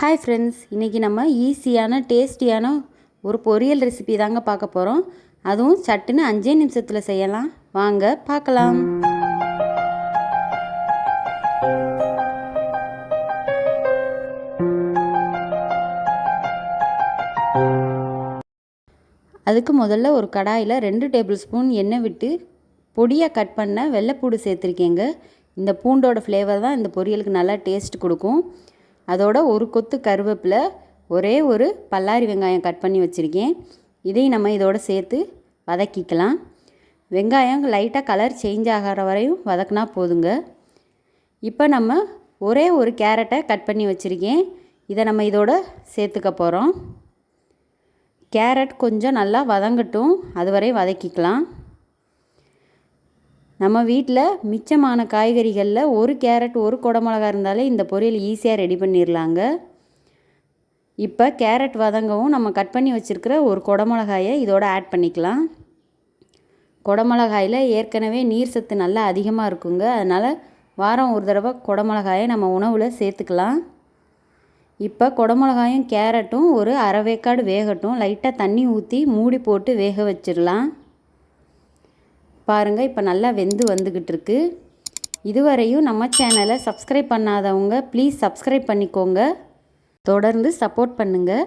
Hi friends இன்றைக்கி நம்ம ஈஸியான டேஸ்டியான ஒரு பொரியல் ரெசிபி தாங்க பார்க்க போகிறோம் அதுவும் சட்டுன்னு அஞ்சே நிமிஷத்தில் செய்யலாம். வாங்க பார்க்கலாம். அதுக்கு முதல்ல ஒரு கடாயில் ரெண்டு டேபிள் ஸ்பூன் எண்ணெய் விட்டு பொடியாக கட் பண்ண வெள்ளைப்பூடு சேர்த்துருக்கேங்க. இந்த பூண்டோட ஃப்ளேவர் தான் இந்த பொரியலுக்கு நல்லா டேஸ்ட் கொடுக்கும். அதோட ஒரு கொத்து கருவேப்பிலை ஒரே ஒரு பல்லாரி வெங்காயம் கட் பண்ணி வச்சுருக்கேன். இதையும் நம்ம இதோட சேர்த்து வதக்கிக்கலாம். வெங்காயம் லைட்டாக கலர் சேஞ்ச் ஆகிற வரையும் வதக்கினா போதுங்க. இப்போ நம்ம ஒரே ஒரு கேரட்டை கட் பண்ணி வச்சுருக்கேன். இதை நம்ம இதோட சேர்த்துக்க போகிறோம் கேரட் கொஞ்சம் நல்லா வதங்கட்டும். அதுவரை வதக்கிக்கலாம். நம்ம வீட்டில் மிச்சமான காய்கறிகளில் ஒரு கேரட் ஒரு குடமிளகா இருந்தாலே இந்த பொரியல் ஈஸியாக ரெடி பண்ணிடலாங்க இப்போ கேரட் வதங்கவும் நம்ம கட் பண்ணி வச்சுருக்கிற ஒரு குடமிளகாயை இதோட ஆட் பண்ணிக்கலாம். குடமிளகாயில் ஏற்கனவே நீர் சத்து நல்லா அதிகமாக இருக்குங்க. அதனால் வாரம் ஒரு தடவை குடமிளகாயை நம்ம உணவில் சேர்த்துக்கலாம். இப்போ குடமிளகாயும் கேரட்டும் ஒரு அரை வேக்காடு வேகட்டும். லைட்டாக தண்ணி ஊற்றி மூடி போட்டு வேக வச்சிடலாம் பாருங்கள் இப்போ நல்லா வெந்து வந்துக்கிட்டு இருக்கு இதுவரையும் நம்ம சேனலை சப்ஸ்கிரைப் பண்ணாதவங்க ப்ளீஸ் சப்ஸ்கிரைப் பண்ணிக்கோங்க. தொடர்ந்து சப்போர்ட் பண்ணுங்கள்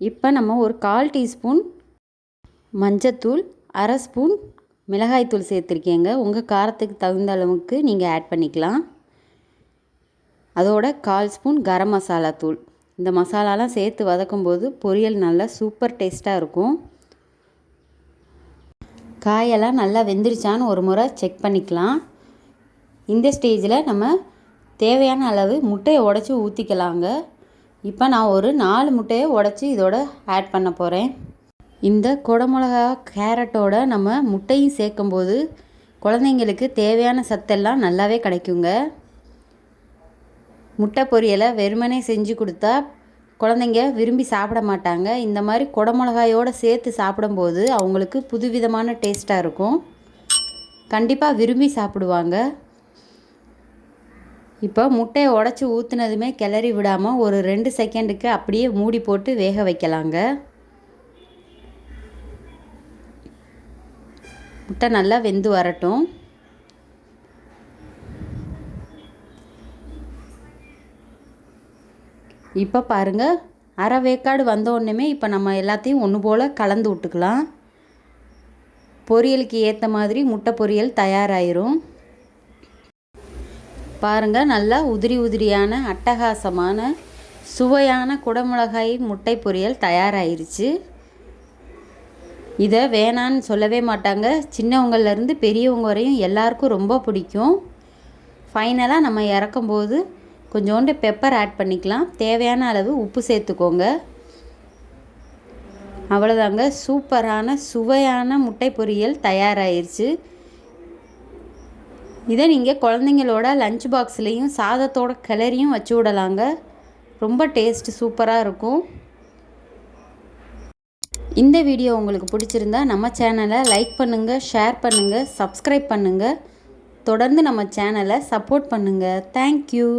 இப்போ நம்ம ஒரு கால் டீஸ்பூன் மஞ்சத்தூள் அரை ஸ்பூன் மிளகாய்த்தூள் சேர்த்துருக்கேங்க. உங்கள் காரத்துக்கு தகுந்த அளவுக்கு நீங்கள் ஆட் பண்ணிக்கலாம். அதோட கால் ஸ்பூன் கரம் மசாலா தூள். இந்த மசாலாலாம் சேர்த்து வதக்கும்போது பொரியல் நல்லா சூப்பர் டேஸ்ட்டாக இருக்கும். காயெல்லாம் நல்லா வெந்துருச்சான்னு ஒரு முறை செக் பண்ணிக்கலாம். இந்த ஸ்டேஜில் நம்ம தேவையான அளவு முட்டையை உடச்சி ஊற்றிக்கலாங்க இப்போ நான் ஒரு நாலு முட்டையை உடச்சி இதோட ஆட் பண்ண போகிறேன் இந்த குடமிளகா கேரட்டோட நம்ம முட்டையும் சேர்க்கும்போது குழந்தைங்களுக்கு தேவையான சத்தெல்லாம் நல்லாவே கிடைக்குங்க. முட்டை பொரியலை வெறுமனே செஞ்சு கொடுத்தா குழந்தைங்க விரும்பி சாப்பிட மாட்டாங்க. இந்த மாதிரி குடமிளகாயோடு சேர்த்து சாப்பிடும்போது அவங்களுக்கு புதுவிதமான டேஸ்ட்டாக இருக்கும். கண்டிப்பாக விரும்பி சாப்பிடுவாங்க. இப்போ முட்டையை உடச்சி ஊற்றுனதுமே கிளறி விடாமல் ஒரு ரெண்டு செகண்டுக்கு அப்படியே மூடி போட்டு வேக வைக்கலாங்க. முட்டை நல்லா வெந்து வரட்டும். இப்போ பாருங்கள் அரை வேக்காடு வந்த இப்போ நம்ம எல்லாத்தையும் ஒன்று போல் கலந்து விட்டுக்கலாம். பொரியலுக்கு ஏற்ற மாதிரி முட்டை பொரியல் தயாராயிரும். பாருங்கள் நல்லா உதிரி உதிரியான அட்டகாசமான சுவையான குடமிளகாய் முட்டை பொரியல் தயாராகிருச்சு இதை வேணான்னு சொல்லவே மாட்டாங்க. சின்னவங்கள்லேருந்து பெரியவங்க வரையும் எல்லாருக்கும் ரொம்ப பிடிக்கும். ஃபைனலாக நம்ம இறக்கும்போது கொஞ்சோண்டு பெப்பர் ஆட் பண்ணிக்கலாம். தேவையான அளவு உப்பு சேர்த்துக்கோங்க. அவ்வளோதாங்க சூப்பரான சுவையான முட்டை பொரியல் தயாராகிருச்சு இதை நீங்கள் குழந்தைங்களோட லஞ்ச் பாக்ஸ்லேயும் சாதத்தோட கிளறியும் வச்சு விடலாங்க. ரொம்ப டேஸ்ட்டு சூப்பராக இருக்கும். இந்த வீடியோ உங்களுக்கு பிடிச்சிருந்தா நம்ம சேனலை லைக் பண்ணுங்கள் ஷேர் பண்ணுங்கள் சப்ஸ்கிரைப் பண்ணுங்கள் தொடர்ந்து நம்ம சேனலை சப்போர்ட் பண்ணுங்கள் தேங்க்யூ